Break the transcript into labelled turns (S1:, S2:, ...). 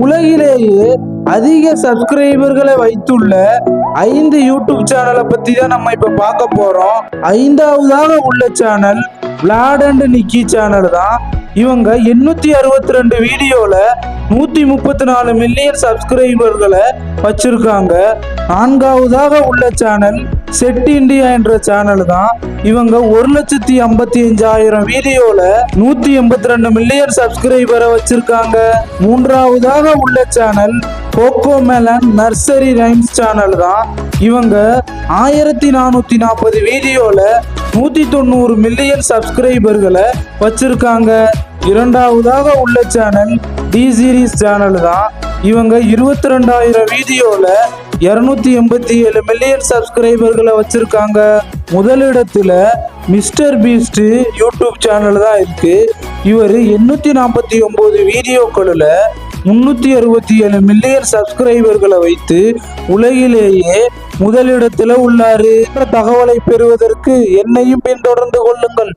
S1: உலகிலேயே அதிக சப்ஸ்கிரைபர்களை வைத்துள்ள ஐந்து யூடியூப் சேனலை பத்தி தான் நம்ம இப்ப பார்க்க போறோம். ஐந்தாவதாக உள்ள channel Vlad and Nikki channel தான். இவங்க எண்ணூத்தி அறுபத்தி ரெண்டு வீடியோல நூத்தி முப்பத்தி நாலு மில்லியன் சப்ஸ்கிரைபர்களை வச்சிருக்காங்க. நான்காவதாக உள்ள சேனல் செட் இந்தியா என்ற சேனல் தான். இவங்க ஒரு லட்சத்தி ஐம்பத்தி அஞ்சாயிரம் வீடியோல நூத்தி எண்பத்தி ரெண்டு மில்லியன் சப்ஸ்கிரைபரை வச்சிருக்காங்க. மூன்றாவதாக உள்ள channel Cocomelon nursery rhymes channel தான். இவங்க ஆயிரத்தி நானூத்தி நாற்பது வீடியோல நூத்தி தொண்ணூறு மில்லியன் சப்ஸ்கிரைபர்களை வச்சிருக்காங்க. இரண்டாவதாக உள்ள சேனல் டி சீரிஸ் சேனல் தான். இவங்க இருபத்தி ரெண்டாயிரம் வீடியோல இருநூத்தி எண்பத்தி ஏழு மில்லியன் சப்ஸ்கிரைபர்களை வச்சிருக்காங்க. முதலிடத்துல மிஸ்டர் பீஸ்ட் யூடியூப் சேனல் தான் இருக்கு. இவர் எண்ணூத்தி நாற்பத்தி ஒன்பது வீடியோக்களில் முன்னூத்தி அறுபத்தி ஏழு மில்லியன் சப்ஸ்கிரைபர்களை வைத்து உலகிலேயே முதலிடத்துல உள்ளாரு. இந்த தகவலை பெறுவதற்கு என்னையும் பின்தொடர்ந்து கொள்ளுங்கள்.